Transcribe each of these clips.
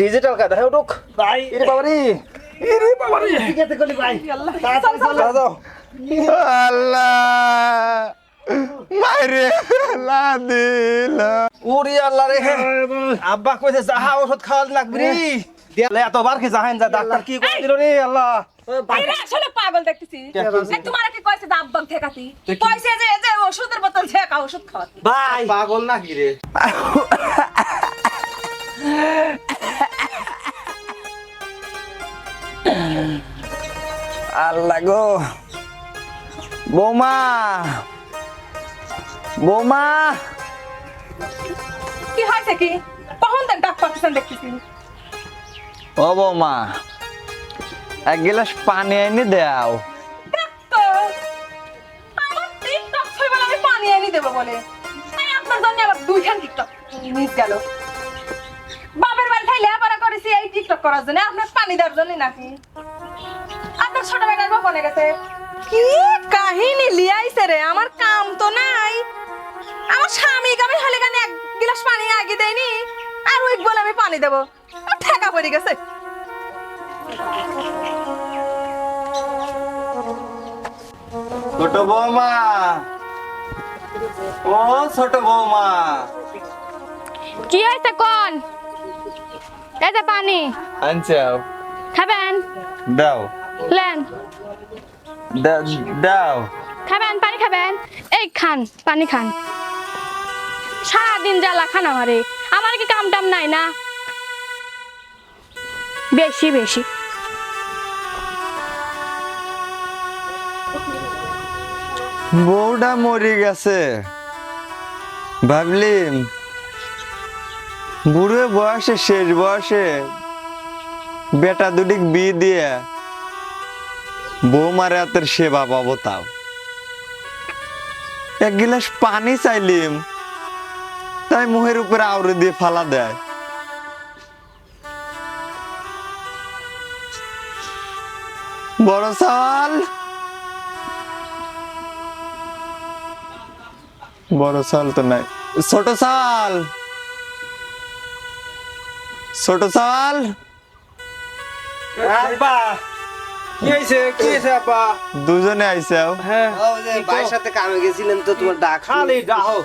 Digital কায়দা হ্যাঁ উঠুক। ভাই। এরে বাবা রে এরে বাবা রে ঠিক আছে কলি ভাই তাড়াতাড়ি চলে। যাও আল্লাহ। মাইরে লা দিল। ওরে আল্লাহ রে। আব্বা কইছে যাহা ওষুধ খাওয়া লাগবে রে। দিয়ালে এতবার কি যাহেন যা ডাক্তার কি দিল রে আল্লাহ। আসলে পাগল দেখতেছি। তোমার কি কইছে ঠেকাতি। কইছে যে যে ওষুধের বোতল ঠেকা ওষুধ খাওয়াতি। ভাই। পাগল না কি রে? আল্লাহ গো। বৌমা। বৌমা। কি হয়েছে কি? কখন দেন ডাক পাচ্ছেন দেখতেছি? ও বৌমা এক গিলাস পানি এনে দাও। পানি এনে দেবো বলে। আপনার জন্য আবার দুইখান টিকটক মিস গেল। করেছি এই টিকটক করার জন্য আপনার পানি দেওয়ার জন্য নাকি? আপনার ছোট বেটার বাপ বনে গেছে। কি কাহিনী লিয়াইছে রে আমার কাম তো নাই। আমার স্বামী আমি হলে কেন এক গিলাস পানি আগে দেয়নি আর ওই বলে আমি পানি দেবো। ঠেকা পড়ে গেছে। ছোট বৌমা। ও ছোট বৌমা। কি হয়েছে কোন? এই যে পানি আনছাও খাবেন দাও লেন দাও খাবেন পানি খাবেন এই খান পানি খান সারাদিন জ্বালা খান আমারে। আমার কি কাম টাম নাই না? বেশি বেশি। বউটা মরে গেছে। ভাবলিম। বুড়ো বয়সে, শেষ বয়সে বেটা দুটিক বিয়ে দিয়ে বৌমার হাতের সেবা পাবো তাও। এক গিলাস পানি চাইলিম, তাই মুহের উপরে আউরে দিয়ে ফালা দেয়। বড় চাল। বড় চাল তো নাই, ছোট চাল। ছোট চাল আব্বা কি হইছে কি হইছে আব্বা? দুজনে হ্যাঁ। ও যে ভাইয়ের সাথে কামে গেছিলেন তো তোমার ডাক খালি ডাহো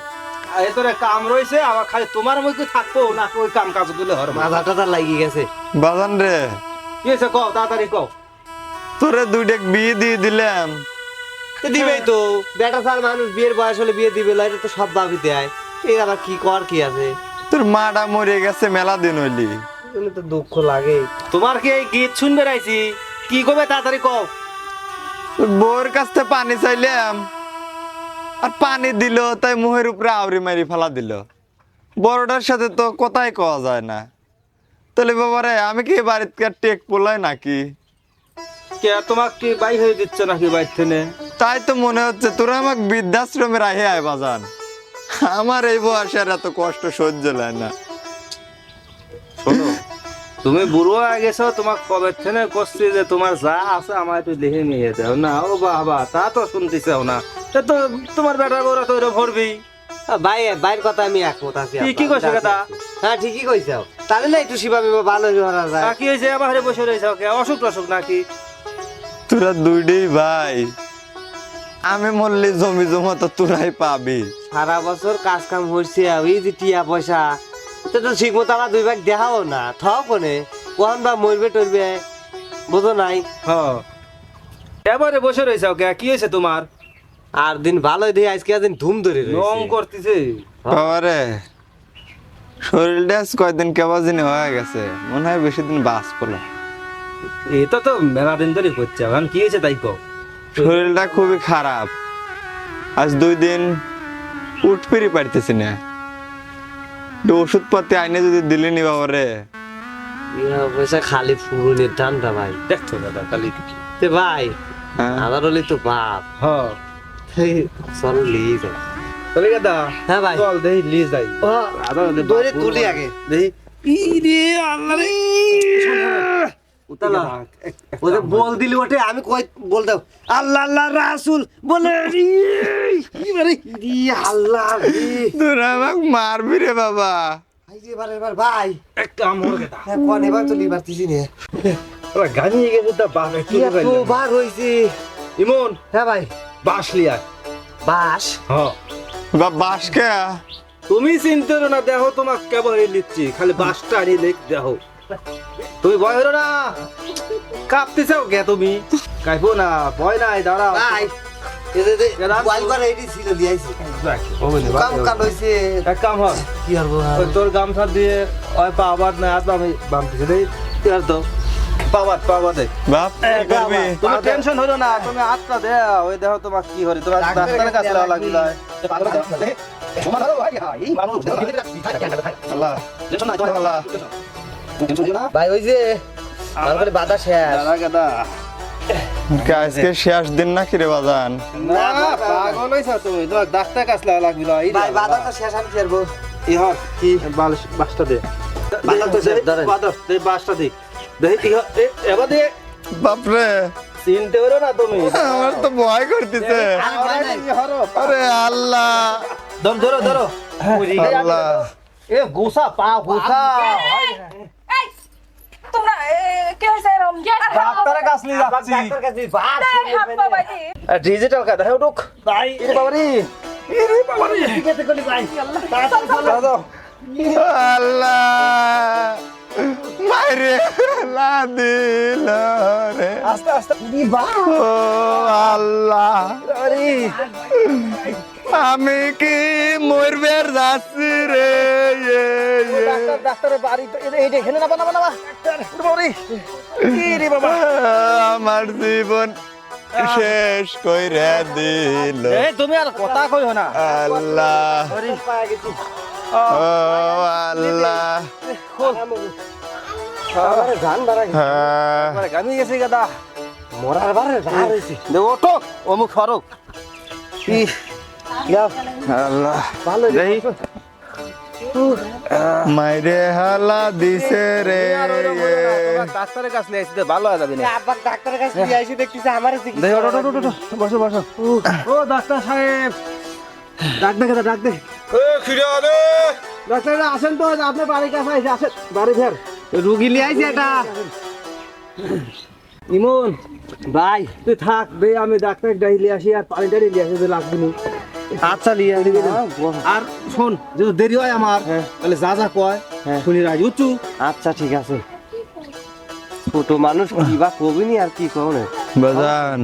এতরে কাম রইছে আবার খালি তোমার থাকব না ওই কাম কাজগুলো হর মাথা। টাথা লাগি গেছে। বাজান রে। কি হইছে কও তাড়াতাড়ি কও। তোরে দুইটা বিয়ে দিয়ে দিলাম। তো দিবেই তো। বেটা সার মানুষ বিয়ের বয়স হলে বিয়ে দিবে এটা তো সব ভাবি দেয় এই আবার কি কর কি আছে? তোর মাটা মরে গেছে মেলা দিন হইলি। শুনে তো দুঃখ লাগে তোমার কি এই গীত শুনবে রাইছি? কি কবে তাড়াতাড়ি কও? বউর কাছ পানি চাইলাম আর পানি দিল তাই মুহের উপরে আউরি মারি ফেলা দিল। বড়টার সাথে তো কথাই কওয়া যায় না। তাহলে বাবারে আমি কি বাড়িতে টেক পোলাই নাকি? কে তোমাক কি বাই হয়ে দিচ্ছ নাকি বাইর থেকে? তাই তো মনে হচ্ছে তোরা আমাকে বৃদ্ধাশ্রমে রাহে আয় বাজান আমার এই বয়সে আর এত কষ্ট সহ্য হয় না। শোনো তুমি বুড়ো হয়ে গেছো তোমার কবে থেকে করছি যে তোমার যা আছে আমার একটু দেখে নিয়ে যাও। না ও বাবা তা তো শুনতে চাও না। তো তোমার বেটার বউরা তো ওরা ভরবি ভাই ভাইয়ের কথা আমি একমত আছি কি- কি আপনার। কথা? হ্যাঁ ঠিকই কইছে। তাহলে না একটু শিবা বিবা ভালো ধরা যায় কি হয়েছে? আবার বসে রয়েছে ওকে? অসুখ টসুখ নাকি? তোরা দুইটাই ভাই আমি মরলে জমি জমা তো তোরাই পাবি। সারা বছর কাজ কাম হচ্ছে ওই যে টিয়া পয়সা এটা তো ঠিক মতো আমার দুই ভাগ দেখাও না থাও কোনে কখন বা মরবে টরবে বুঝো নাই। হ। এবারে বসে রয়েছে ওকে কি হয়েছে তোমার? আর দিন ভালো দিয়ে আজকে দিন ধুম ধরে রং করতেছে। বাবারে শরীরটা আজ কয়দিন কেবা দিন হয়ে গেছে মনে হয় বেশি দিন বাস পড়ল এটা তো মেলা দিন ধরে করছে এখন কি হয়েছে তাই কও? শরীরটা খুবই খারাপ। আজ দুই দিন উঠ ফিরি পারতেছি না। ওষুধপাতি আইনে যদি দিলি নি বাবারে ইয়া পয়সা খালি ফুরুনের টানটা ভাই। দেখছ দাদা খালি তে ভাই হ্যাঁ। আমার হলে তো বাপ। হ। চল লিয়ে যাই। তাহলে দাদা হ্যাঁ ভাই। চল দেই লি যাই। ও আদা দে দৌড়ে তুলি আগে। দেই আল্লাহ রে। উতালা ওদের বল দিলি ওঠে আমি কই বল দাও আল্লাহ আল্লাহ রাসূল বলে ইবারে আল্লাহ রে। তোরা আমাকে মারবি রে বাবা। ভাই হ্যাঁ কোন এবার তো লিবার দিছি নে। ওরা গানিয়ে গেছে তা বাপ কি এত বার হইছে। ইমন হ্যাঁ ভাই। বাস লিয়া। বাস হ্যাঁ। বা বাস কে? তুমি চিন্তা না দেখো তোমাক কেবল লিচ্ছি খালি বাসটা আনি দেখ দেখো। তুমি ভয় হলো না কাঁপতেছাও কে তুমি কাইবো না ভয় নাই দাঁড়াও ভাই হয় তোর গামছা দিয়ে না আর আর তো বাপ তুমি টেনশন হলো না তুমি হাতটা দে ওই দেখো তোমার কি হরি তোমার ডাক্তারের কাছে যাওয়া লাগবে ভাই ওই যে করে বাধা শেষ। দাদা গাদা আজকে শেষ দিন নাকি রে বাজান? না পাগল হইছ তুমি তোমার ডাক্তার কাছে লাগবে ভাই বাধা তো শেষ আমি ফেরবো। কি? বালিশ বাসটা দে। তো দে, ধরেন। বাদর দে বাসটা দে। ইহ এবার দে। বাপরে। চিনতে পারো না তুমি। আমার তো ভয় করতেছে। আরে আল্লাহ। ধর ধরো ধরো। আল্লাহ। এ গোসা পা গোসা তোমরা এ, কি হয়েছে এরম? ডাক্তারের কাছে যাচ্ছি। ডাক্তার কাছে বাস ডিজিটাল হ্যাঁ উঠুক। ভাই। বাবারি। আল্লাহ। মারে লা দিল রে। আস্তে আস্তে। ও আল্লাহ। আরে আমি কি মরবের যাচ্ছি রে? আমার জীবন শেষ কইরা দিল। তুমি আর কথা কইও না। আল্লাহ। ও আল্লাহ। হ্যাঁ। গামি গেছে গাদা মরার বারে ধার হইছে দে ওঠক অমুক সরক কি আল্লাহ। ভালো রে দেই মাইরে হালা দিছে রে ডাক্তারের কাছে নিয়ে আসতে ভালো হয়ে যাবে না আবার ডাক্তারের কাছে দিয়ে আইছি দেখতেছি আমারে দেই চিকিৎসা ওঠো ওঠো ওঠো বসো বসো। ও ডাক্তার সাহেব। ডাক দে ডাক দে ডাক্তার আসেন তো আপনার বাড়ির কাছে আইছে আসেন বাড়ি ফের। রুগী লিয়ে আইছে এটা। ইমন ভাই তুই থাক বে আমি ডাক্তার ডাইলে আসি আর পানি টানি লিয়ে আসি লাগবে না। আচ্ছা লিয়ে আর শোন যদি দেরি হয় আমার তাহলে যা যা কয় হ্যাঁ। শুনি রাজি উচ্চু আচ্ছা ঠিক আছে। ছোট মানুষ কি বা কবিনি আর কি কও না? বাজান।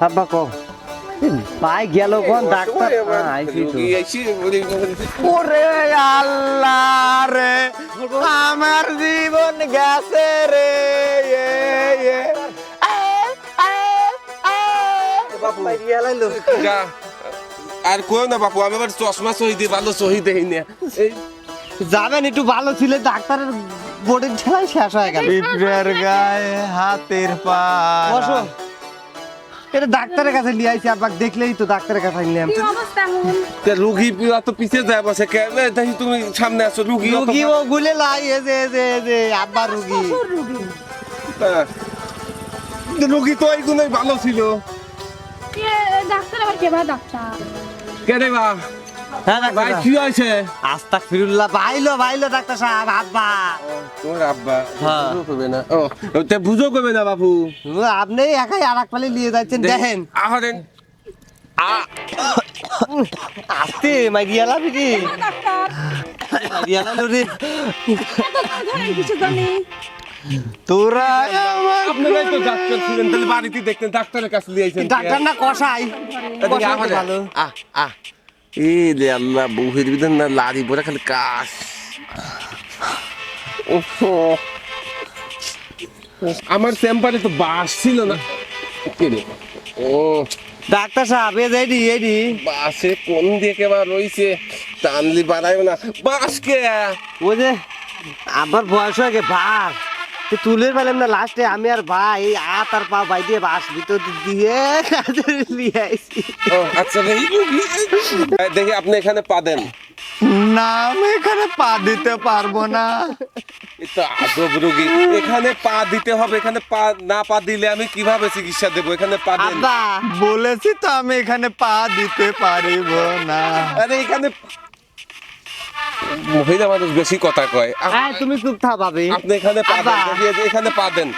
আব্বা কও। পাই গেল কোন ডাক্তার? আইছি তো। ওরে আল্লাহ রে আমার জীবন গেছে রে এ, এ। যা। আর কইও না বাপু আমি আবার চশমা সহি দিই ভালো সহি দেই না। যাবেন একটু ভালো ছিল ডাক্তারের বোর্ডের ঠেলাই শেষ হয়ে গেল। পিঁপড়ের গায়ে হাতের পা বসো। এটা ডাক্তারের কাছে নিয়ে আইছি আব্বা দেখলেই তো ডাক্তারের কাছে নিলাম কি অবস্থা তা রুগী অত পিছে যায় বসে কেন দেখি তুমি সামনে আসো রুগী রুগী ও গুলে লাই এ যে যে যে আব্বা রুগী। হ্যাঁ। রুগী। তো এইগুলোই ভালো ছিল। ডাক্তার আবার কে ভাই ডাক্তার? কেন বা? হ্যাঁ ভাই কি হয়েছে? আস্তাক ফিরুল্লাহ বাইলো বাইলো ডাক্তার সাহেব আব্বা। আব্বা হ্যাঁ। বুঝো করবে না? ও তে বুঝো করবে না বাপু? আপনি একাই আর এক পালে নিয়ে যাচ্ছেন দেখেন। আহরেন আস্তে ডাক্তার। রে কিছু জানি তোরা আমার আপনারাই তো ডাক্তার ছিলেন তাহলে বাড়িতে দেখতেন ডাক্তারের কাছে নিয়ে আইছেন ডাক্তার না কষাই ভালো। আহ আহ। এ লে আল্লাহ বিধান না লাড়ি পরে খালি কাশ ওহো। আমার চেম্বারে তো বাস ছিল না। কে রে? ও। ডাক্তার সাহেব এ যাইডি এডি বাসে কোন দিয়ে কেবার রইছে? টানলি বাড়াইও না। বাস কে? ও যে আবার বয়স হয়ে গে ভার তো তুলের পেলাম না লাস্টে আমি আর ভাই এই হাত আর পা বাই দিয়ে বাস ভিতর দিয়ে নিয়ে আইছি আচ্ছা দেখি আপনি এখানে পা দেন। না আমি এখানে পা দিতে পারব না। এ তো আজব রোগী। এখানে পা দিতে হবে এখানে পা না পা দিলে আমি কীভাবে চিকিৎসা দেবো? এখানে পা দেন। বলেছি তো আমি এখানে পা দিতে পারিব না। আরে এখানে মহিলা মানুষ বেশি কথা কয়। তুমি চুপ থা ভাবি। আপনি এখানে পা দেন এখানে পা দেন।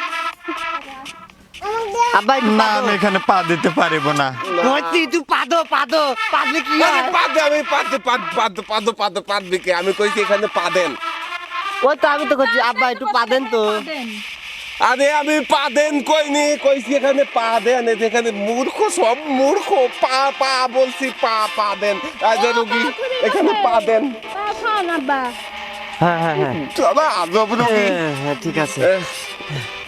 না আমি এখানে পা দিতে পারব না। কইছি তুই পাদো পাদো পাদলে কি হয়? পা আমি পাদ পাদ পাদ পাদ দিকে। আমি কইছি এখানে পা দেন। ওই তো আমি তো কইছি আব্বা একটু পা দেন তো। আরে আমি পা দেন কইনি কইছি এখানে পা দেন এখানে মূর্খ সব মূর্খ। পা পা বলছি পা পা দেন। আজ রুগী এখানে পা দেন। হ্যাঁ হ্যাঁ হ্যাঁ। চলা আজব রুগী। হ্যাঁ, হ্যাঁ ঠিক আছে।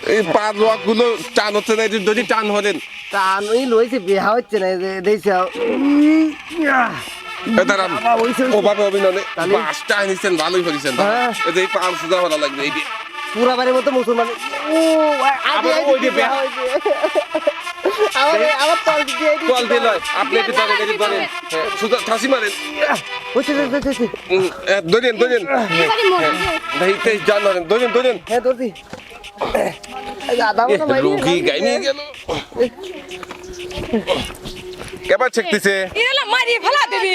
এই পা গুলো টান হচ্ছে না এই যদি টান হলেন। তা আমি লইছি বিয়া হচ্ছে না দেখছি দাঁড়ান ওভাবে অভিনন্দে বাসটা আনিছেন ভালোই করেছেন হ্যাঁ। এই যে পা ভালো লাগবে এই পুরা বাড়ির মতো মুসলমান। ও আমার আমার তল দিয়ে আপনি একটু ধরেন ঠাসি মারেন। ধরেন ধরেন ভাই তেইশ জান ধরেন ধরেন ধরেন হ্যাঁ ধরছি গেল। কেবার ছেকতেছে এলা মারি ফেলা দিবি।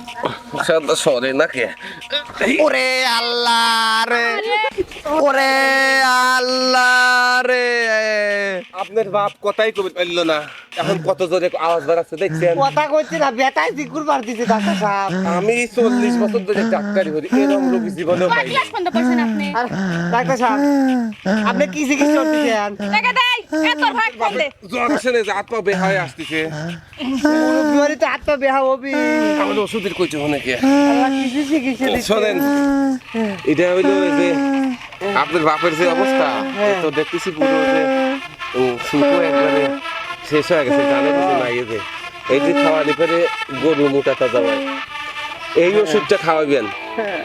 সাদা সরে নাকি? ওরে আল্লাহ রে ওরে আল্লাহ রে। আপনার বাপ কথাই কবে পারল না। এখন কত জোরে আওয়াজ বাড়াচ্ছে দেখছেন? কথা কইছি না বেটাই জিকুর মার দিছে ডাক্তার সাহেব। আমি চল্লিশ বছর ধরে ডাক্তারি করি এরকম রোগী জীবনেও পাই ক্লাস বন্ধ করছেন আপনি। আর ডাক্তার সাহেব আপনি কি চিকিৎসা করতেছেন? দেখে দেই এ তোর ভাগ দে জ্বর আসতেছে। তো বেহা হবি ওষুধের কইছে অনেকে শোনেন এটা হইল যে আপনার বাপের যে অবস্থা তো দেখতেছি পুরো যে শুকো একবারে শেষ হয়ে গেছে জানে কিছু নাই এই যে। এই যে খাওয়ালি পরে গরু মোটা তাজা হয়। এই ওষুধটা খাওয়াবেন।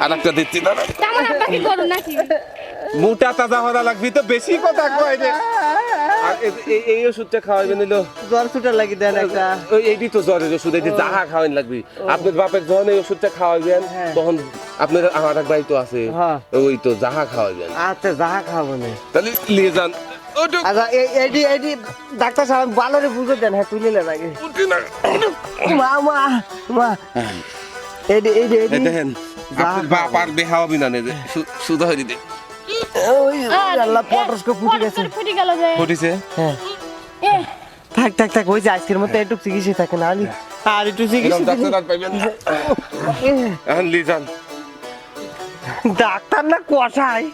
আর একটা দিচ্ছি না মোটা তাজা হওয়া লাগবে তো বেশি কথা কয় রে। আর এই- ওষুধটা হইল। জ্বর লাগি দেন একটা। ওই এইটি তো জ্বরের ওষুধ এই যে যাহা খাওয়ান লাগবে। আপনার বাপের যখন এই ওষুধটা খাওয়াবেন তখন আপনার আমার এক ভাই তো আছে হ্যাঁ। ওই তো যাহা আচ্ছা যাহা খাব না। তাহলে নিয়ে যান। আচ্ছা এইটি এইটি ডাক্তার সাহেব ভালো রে বুঝে দেন হ্যাঁ তুলে নেন আগে। মা মা মা। এইটি এইটি এই এইটি দেখেন বাপ আর বেহা হবে না সুদা হয়ে দিতে আল্লাহ পটরস্কো ফুটে গেছে। ফুটে গেল যে। ফুটিছে? হ্যাঁ। থাক থাক থাক ওই যে আজকের মতো একটু চিকিৎসা থাকে না আলি। আর একটু চিকিৎসা ডাক্তার পাইবেন না। এখন নিয়ে ডাক্তার না কষাই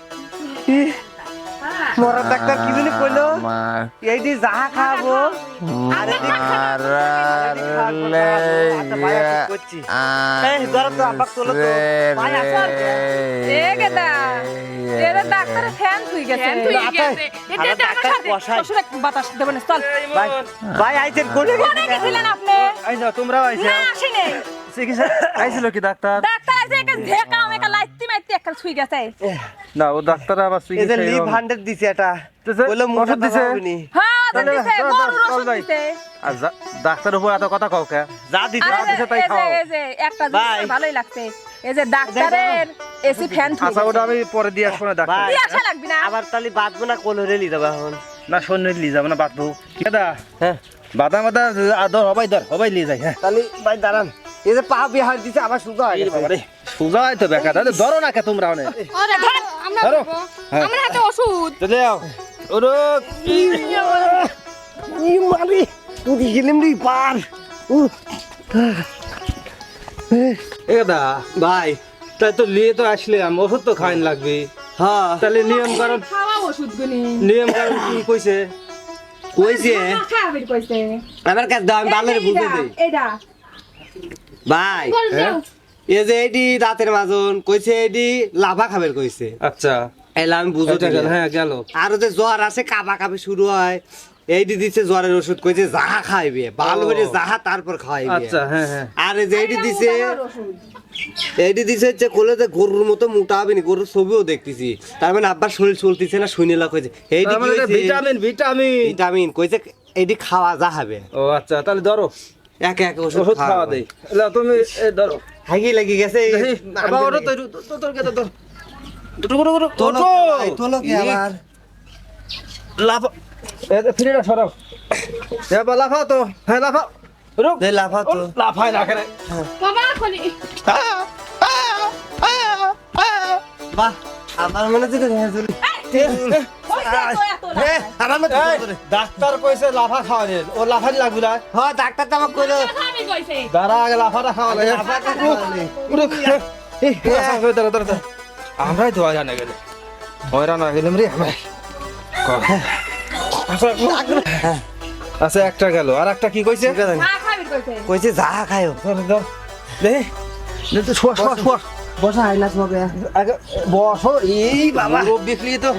মরা ডাক্তার কি জানি কইলো এই যে যাহা খাব আর আচ্ছা, ভাই, আমি এই, ধরো তো, আব্বাক তোলো তো। ভাই, আসো এ গেদা এরা ডাক্তারে ফ্যান তুই গেছে ফ্যান আচ্ছা, গেছে। এটা আরে ডাক্তার আমার সাথে- কষাই। শ্বশুরে বাতাস দেবেন চল ভাই, ভাই আইছেন কোনে কোনে গেছিলেন আপনি আইসা তোমরাও আইসা না আসেনি চিকিৎসা আইছিল কি ডাক্তার? ডাক্তার আছে একা ঝেকা একা লাইতি মাইতি একটা ছুই গেছে। না ও ডাক্তার আবার এই যে লিভ দিছে এটা। দিছে? ওষুধ হ্যাঁ দিছে গরুর ওষুধ দিছে। আর ডাক্তার উপর এত কথা কাউকে যা দিতে দিছে তাই খাও। এই যে একটা। জিনিস ভালোই লাগছে। এই যে ডাক্তারের এসি ফ্যান থুই আচ্ছা ওটা আমি পরে দিয়ে আসব না ডাক্তার। দিয়ে আসা লাগবে না। আবার বাঁধবো না লি দেবো এখন। না যাব না বাঁধবো। কি দা হ্যাঁ। বাদা মাদা ধর হবাই ধর হবাই লিয়ে যাই হ্যাঁ। তাহলে ভাই দাঁড়ান। এই যে পা বিহার দিছে আবার হয়ে গেছে। সুজাই তো বেকার। তাহলে ধরো না কে তোমরা অনেক। ওরে ধর আমরা ধরো। হ্যাঁ। আমার হাতে ওষুধ। চলে যাও ওরো ই মারি তুই গেলিম রে পার। উহ, এ দা ভাই তাই তো লিয়ে তো আসলাম। ওষুধ তো খাইন লাগবে। হ্যাঁ। তাহলে নিয়ম কারণ খাওয়া নিয়ম কারণ কি কইছে? কইছে। আমার কাছে দাও আমি ভালো রে বুঝে এটা ভাই দাও। এই যে এডি রাতের মাজন কইছে এডি লাভা খাবের কইছে। আচ্ছা। এলা আমি বুঝতে গেল হ্যাঁ গেল। আর যে জ্বর আছে কাবা কাবি শুরু হয়। এইটি দিচ্ছে জ্বরের ওষুধ কইছে যাহা খাইবে ভালো করে যাহা তারপর খাইবে আচ্ছা হ্যাঁ হ্যাঁ। আর এই যে এইটি দিছে এইটি দিছে হচ্ছে কোলে যে গরুর মতো মোটা হবে নি গরুর ছবিও দেখতেছি। তার মানে আব্বার শরীর চলতেছে না শুনে লাগ হয়েছে। এইটি মানে এটা হয়েছে? Vitamin vitamin. ভিটামিন কইছে এইটি খাওয়া যা হবে। ও আচ্ছা তাহলে ধরো। একে একে ওষুধ খাওয়া দেই। তুমি ধরো। হাগি লাগি গেছে আবার ওটা তো তোর কে তো তোর দুটো করে করে তোলো তোলো। কি আবার। লাফা। এ ফিরে সরাও এবার লাফাও তো। হ্যাঁ লাফাও। রুক। দে লাফা তো। লাফাই না কেন? বাবা খনি বাহ আমার মনে হচ্ছে হ্যাঁ। চলি ডাক্তার কইছে লাফা খাওয়ালে ও লাফানি লাগবে না। হ্যাঁ ডাক্তার তো আমাকে কইলো। দাঁড়া আগে লাফাটা এই আচ্ছা, দাঁড়া দাঁড়া। আমরাই তো হয়রান হয়ে গেলে হয়রান হয়ে গেলাম রে আমরা। আচ্ছা একটা গেল। আর একটা কি কইছে? কইছে। কইছে যা খায়ো। তো শোয়া শোয়া শোয়া। বসা হয় না সবে আগে বসো। এই বাবা। দেখলি তো।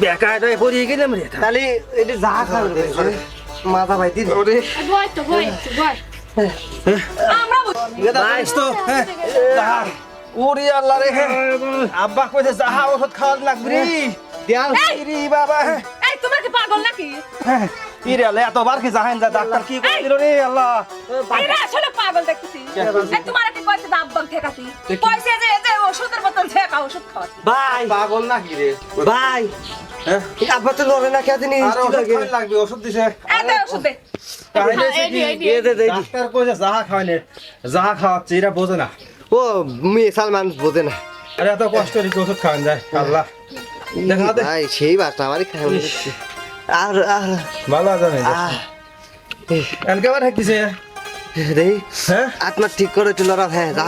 বেকায় পড়িয়ে গেলাম রে তাহলে এটা যা খাবে মাথা ভাইতি ওরে। বয় তো বয় বয়। তো। হ্যাঁ। ওরে আল্লাহ রে হ্যাঁ। আব্বা কইতে যাহা ওষুধ খাওয়ার লাগবে রে। দেয়াল বাবা হ্যাঁ। এই তোমরা কি পাগল নাকি? হ্যাঁ। ইরে এতবার কি জাহেন যা ডাক্তার কি করে দিল রে আল্লাহ? এরা আসলে পাগল দেখতেছি। এই তোমার কি কইছে দাব বল ঠেকাতি কইছে যে যে ওষুধের বোতল ঠেকা ওষুধ খাওয়াতি ভাই পাগল না কি রে? ভাই হ্যাঁ? আব্বা তো লড়ে না খেতে নি লাগবে ওষুধ দিছে। এই দে ওষুধ দে। কাহিনী হচ্ছে এই কি, দি, এই দি। দে দে দে। ডাক্তার কইছে যাহা খাওয়ানে যাহা খাওয়াচ্ছে এরা বোঝে না। ও মিসাল মানুষ বোঝে না। আরে এত কষ্ট রে ওষুধ খাওয়ান যায়? আল্লাহ। দেখা ভাই সেই বাসটা আমারই হচ্ছে। আর আর ভালো আছে না আহ, এনকেবার হাকিছে? রে হ্যাঁ? আত্মা ঠিক করে একটু লড়া হ্যাঁ যা।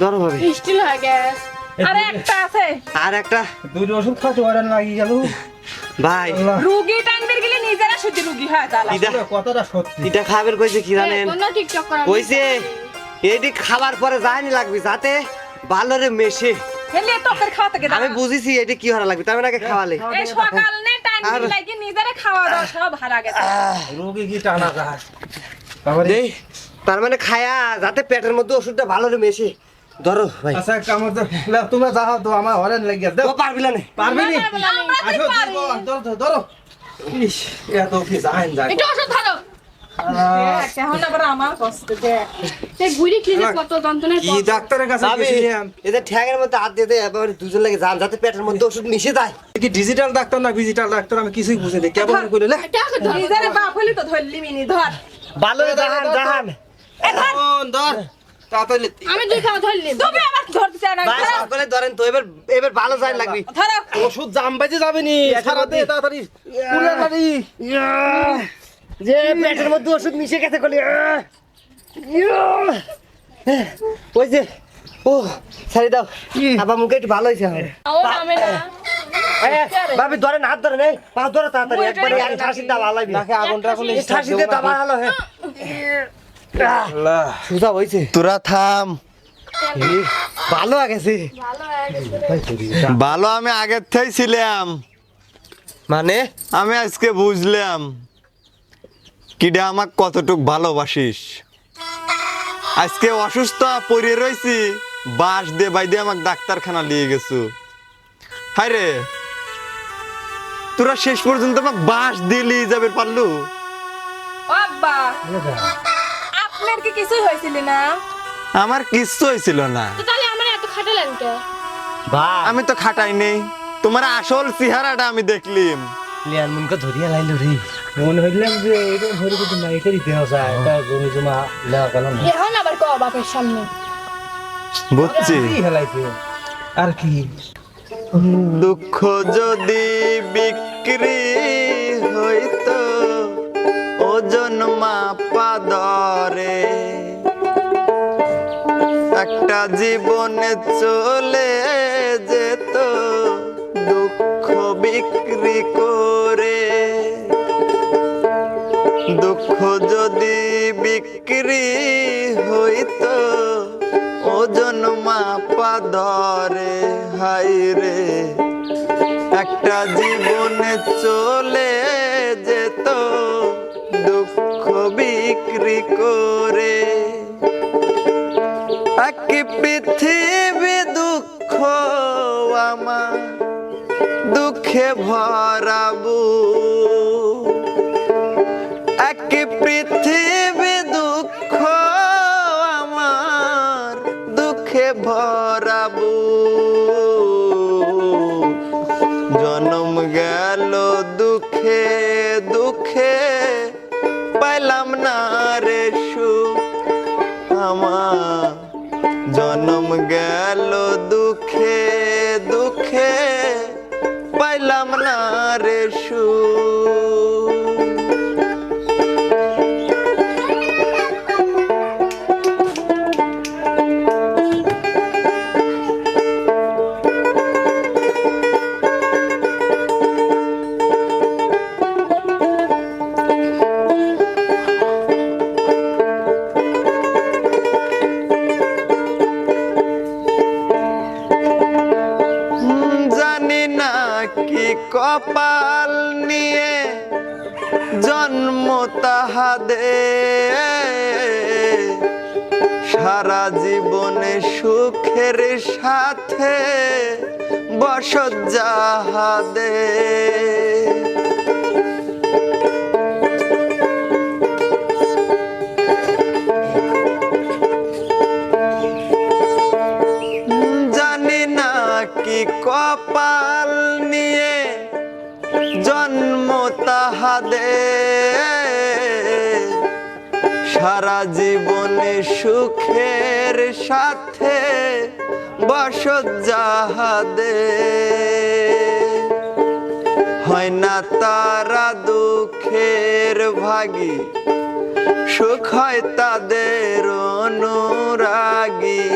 ধরো ভাবি। স্টিল হয়ে গেছে আরে একটা আছে। আর একটা? দুই ওষুধ লাগি গেল? ভাই। রুগী গেলে নিজেরা শুধু রুগী হয় তাহলে ইটা কতটা সত্যি। এটা খাবের কইছে কি জানেন? কোন টিকটক করা কইছে এটি খাবার পরে যায়নি লাগবে যাতে ভালোরে মেশে। হেলে তোকের খাওয়াতে আমি বুঝেছি এটি কি হারা লাগবে তবে নাকি খাওয়ালে। এই সকাল নে টাইম লাগি নিজেরা খাওয়া দাওয়া সব হারা গেছে। রোগী কি টানা যায়? দেই তার মানে খায়া যাতে পেটের মধ্যে ওষুধটা ভালোরে মেশে ধরো ভাই। আচ্ছা কাম তো তুমি যাও তো আমার হরেন লাগিয়ে দাও। ও পারবি না। পারবি না? আসো ধরো, ধরো ধরো, ধরো। ইস এত কি জাহেন যায় একটু ওষুধ ধরো। দেখ, এখন আবার আমার কষ্ট দেখ। এই বুড়ি কি যে কত যন্ত্রণায় কি ডাক্তারের কাছে ভাবি গেছিলাম এদের ঠ্যাঙের মধ্যে হাত দিয়ে দেয় এবার দুজন লাগে যান যাতে পেটের মধ্যে ওষুধ মিশে যায়। কি ডিজিটাল ডাক্তার না ডিজিটাল ডাক্তার? আমি কিছুই কেমন মিনি ভালো জাহান ফোন ধর। তাড়াতাড়ি। আমি দুই খাওয়া ধরলিম তুমি আবার ধরতে চাও না ভাই সকলে ধরেন তো এবার এবার ভালো যায় লাগবে। ধরো। ওষুধ জাম বাজে যাবে নি সারাতে তাড়াতাড়ি পুলে তাড়াতাড়ি যে পেটের মধ্যে ওষুধ মিশে গেছে কলি ওই যে ও ছাড়ি দাও। আবার মুখে একটু ভালো হয়েছে। ও নামে না। হাত ধরেন এই পা ধরো তাড়াতাড়ি একবারে আর ঠাসি দাও ভালো নাকে আগুনটা খুলে ঠাসিতে দাও ভালো হ্যাঁ আল্লাহ। সুজা হয়েছে তোরা থাম। ভালো আগেছে ভালো ভালো আমি আগের থেকেই ছিলাম। মানে? আমি আজকে বুঝলাম। কিডা আমাক কতটুক ভালোবাসিস? আজকে অসুস্থ পড়ে রয়েছি বাস দিয়ে বাই দিয়ে আমাকে ডাক্তারখানা নিয়ে গেছু। হাই রে! তোরা শেষ পর্যন্ত আমাকে বাস দিয়ে নিয়ে যাবে পারলু? আব্বা আপনার কি কিছুই হয়েছিল না? আমার কিচ্ছু হয়েছিল না। তো তাহলে আমার এত খাটালেন কে? আমি তো খাটাই নেই তোমার আসল চেহারাটা আমি দেখলিম। লিয়ান মুনকে ধরিয়া লাইলো রে। মনে হইলাম যে কিন্তু না যায় এটা জমি জমা গেল না এখন আবার কও বাপের সামনে। বুঝছি। হেলাইছে? আর কি? দুঃখ যদি বিক্রি হইতো ওজন মাপা দরে। একটা জীবনে চলে যেত দুঃখ বিক্রি করে দুঃখ যদি বিক্রি হইতো, ওজন মাপা দরে হাই রে। একটা জীবনে চলে যেত, দুঃখ বিক্রি করে। এক পৃথিবী দুঃখ আমার, দুঃখে ভরাবু এক পৃথিবী সাথে বসত যাহাদে জানি না কি কপাল নিয়ে জন্ম তাহাদে। সারা জীবনে সুখের সাথে বসত হয় না তারা দুঃখের ভাগী, সুখ হয় তাদের অনুরাগী।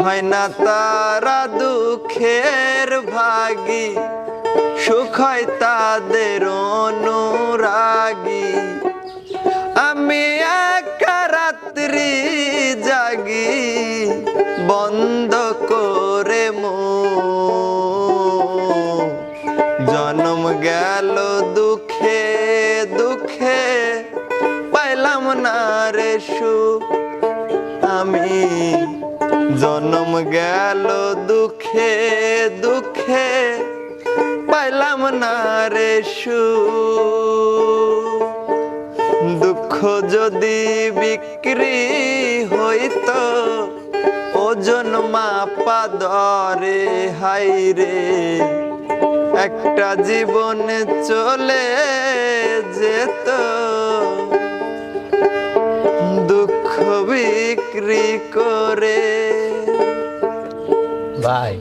হয় না তারা দুঃখের ভাগী, সুখ হয় তাদের অনুরাগী। আমি এক রাত্রি জাগি বন্ধ করে মো। জন্ম গেল দুঃখে দুঃখে, পাইলাম না রে সুখ। আমি জন্ম গেল দুঃখে দুঃখে, পাইলাম না রে সুখ। দুঃখ যদি বিক্রি হইতো ওজন মাপা দরে হাই রে। একটা জীবন চলে যেত। দুঃখ বিক্রি করে। ভাই।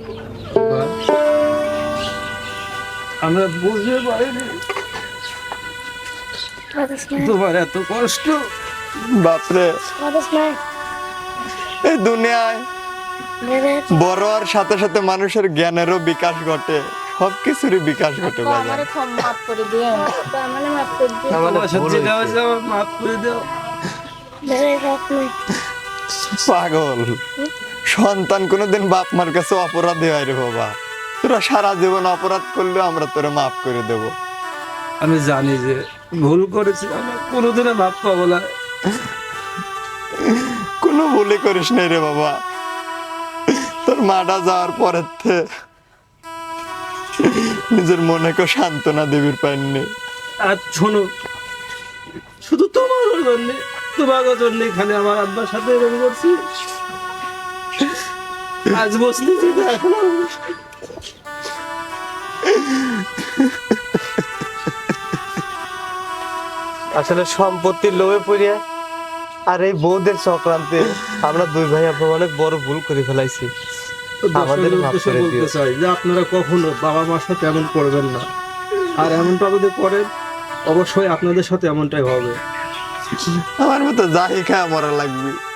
আমরা বুঝতে পারিনি। তোমার এত কষ্ট। বাপরে। এই দুনিয়ায় ভেবে বড় হওয়ার সাথে সাথে মানুষের জ্ঞানেরও বিকাশ ঘটে। সব কিছুরই বিকাশ ঘটে বাজার মাফ করে দিও। মাফ করে দিও। মাফ পাগল। সন্তান কোনোদিন বাপ মার কাছে অপরাধী হয় রে বাবা। তোরা সারা জীবন অপরাধ করলেও আমরা তোরা মাফ করে দেব। আমি জানি যে ভুল করেছি আমি কোনোদিনে মাপ পাবো না। কোনো ভুলই করিস নাই রে বাবা। তোর মাটা যাওয়ার পরের নিজের মনেকে সান্ত্বনা দেবীর পাইনি। আর শোনো শুধু তোমার জন্য তোমার জন্য খালি আমার আব্বার সাথে এরকম করছি। আজ তো এখন আসলে সম্পত্তির লোভে পড়িয়া আর এই বউদের চক্রান্তে আমরা দুই ভাই আপনার অনেক বড় ভুল করে ফেলাইছি। আমাদের উদ্দেশ্যে বলতে চাই যে আপনারা কখনো বাবা মার সাথে এমন করবেন না। আর এমনটা যদি করেন অবশ্যই আপনাদের সাথে এমনটাই হবে। আমার মতো জাহি খায় মরা লাগবে।